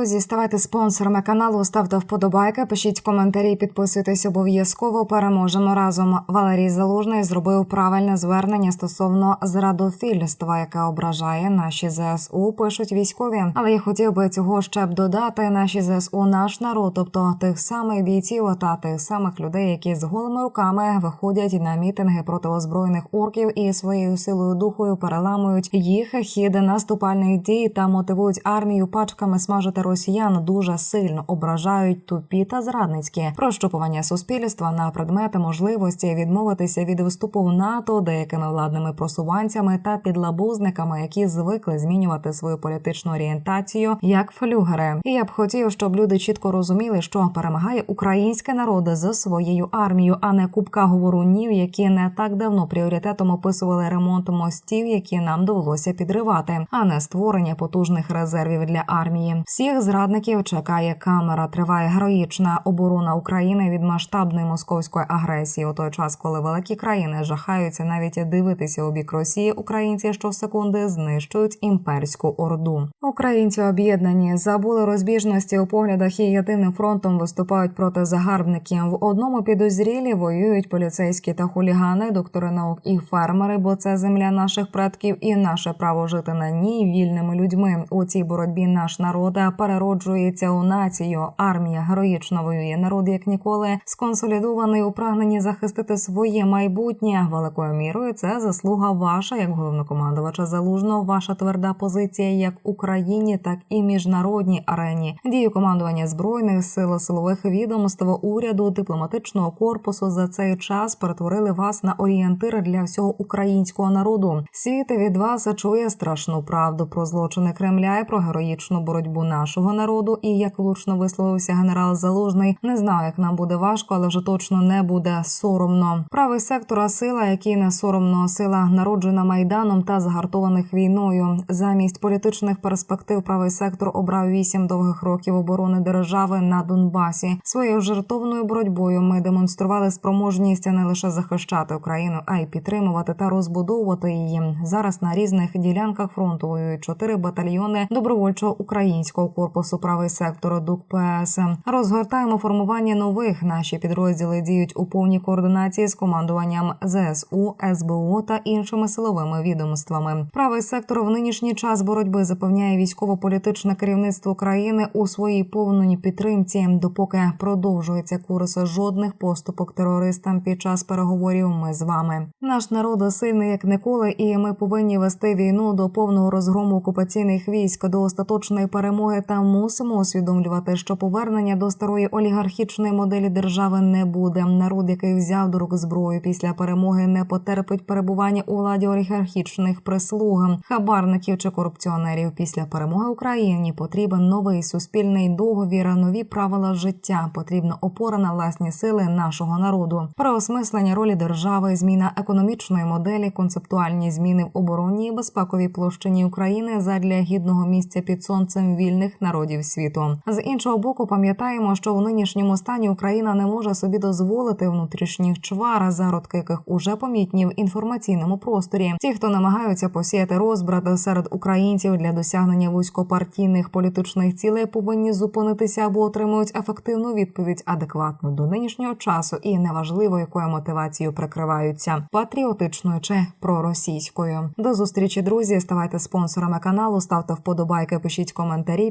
друзі, ставайте спонсорами каналу, ставте вподобайки, пишіть коментарі, підписуйтесь обов'язково. Переможемо разом. Валерій Залужний зробив правильне звернення стосовно зрадофільства, яке ображає наші ЗСУ. Пишуть військові. Але я хотів би цього ще б додати. Наші ЗСУ, наш народ, тобто тих самих бійців та тих самих людей, які з голими руками виходять на мітинги проти озброєних орків і своєю силою духою переламують їх хід наступальних дій та мотивують армію пачками смажити росіян дуже сильно ображають тупі та зрадницькі прощупування суспільства на предмети можливості відмовитися від вступу в НАТО деякими владними просуванцями та підлабузниками, які звикли змінювати свою політичну орієнтацію як флюгери. І я б хотів, щоб люди чітко розуміли, що перемагає українське народ за своєю армією, а не купка говорунів, які не так давно пріоритетом описували ремонт мостів, які нам довелося підривати, а не створення потужних резервів для армії. Всіх зрадників чекає камера. Триває героїчна оборона України від масштабної московської агресії. У той час, коли великі країни жахаються навіть дивитися у бік Росії, українці щосекунди знищують імперську орду. Українці об'єднані забули розбіжності у поглядах і єдиним фронтом виступають проти загарбників. В одному підозрілі воюють поліцейські та хулігани, доктори наук і фермери, бо це земля наших предків і наше право жити на ній вільними людьми. У цій боротьбі наш народ перероджується у націю. Армія героїчно воює. Народ як ніколи сконсолідований у прагненні захистити своє майбутнє. Великою мірою це заслуга ваша, як головнокомандувача залужного. Ваша тверда позиція як Україні, так і міжнародній арені. Дію командування збройних сил, силових відомств, уряду, дипломатичного корпусу за цей час перетворили вас на орієнтири для всього українського народу. Світ від вас чує страшну правду про злочини Кремля і про героїчну боротьбу нашого народу. І як влучно висловився генерал Залужний, не знаю, як нам буде важко, але вже точно не буде соромно. Правий сектора сила, який не соромно сила народжена майданом та загартованих війною. Замість політичних перспектив правий сектор обрав вісім довгих років оборони держави на Донбасі. Своєю жертовною боротьбою ми демонстрували спроможність не лише захищати Україну, а й підтримувати та розбудовувати її. Зараз на різних ділянках фронту воюють чотири батальйони добровольчого українського корпусу правий сектор ДУК ПС. Розгортаємо формування нових. Наші підрозділи діють у повній координації з командуванням ЗСУ, СБУ та іншими силовими відомствами. Правий сектор в нинішній час боротьби запевняє військово-політичне керівництво країни у своїй повній підтримці, допоки продовжується курс жодних поступок терористам під час переговорів. Ми з вами. Наш народ сильний як ніколи, і ми повинні вести війну до повного розгрому окупаційних військ до остаточної перемоги. Та мусимо усвідомлювати, що повернення до старої олігархічної моделі держави не буде. Народ, який взяв до рук зброю після перемоги, не потерпить перебування у владі олігархічних прислуг, хабарників чи корупціонерів. Після перемоги Україні потрібен новий суспільний договір, нові правила життя. Потрібна опора на власні сили нашого народу. Переосмислення ролі держави, зміна економічної моделі, концептуальні зміни в оборонній і безпековій площині України задля гідного місця під сонцем вільних народів світу. З іншого боку, пам'ятаємо, що в нинішньому стані Україна не може собі дозволити внутрішніх чвар, зародки яких уже помітні в інформаційному просторі. Ті, хто намагаються посіяти розбрат серед українців для досягнення вузькопартійних політичних цілей, повинні зупинитися або отримують ефективну відповідь адекватну до нинішнього часу, і неважливо, якою мотивацією прикриваються патріотичною чи проросійською. До зустрічі, друзі. Ставайте спонсорами каналу, ставте вподобайки, пишіть коментарі,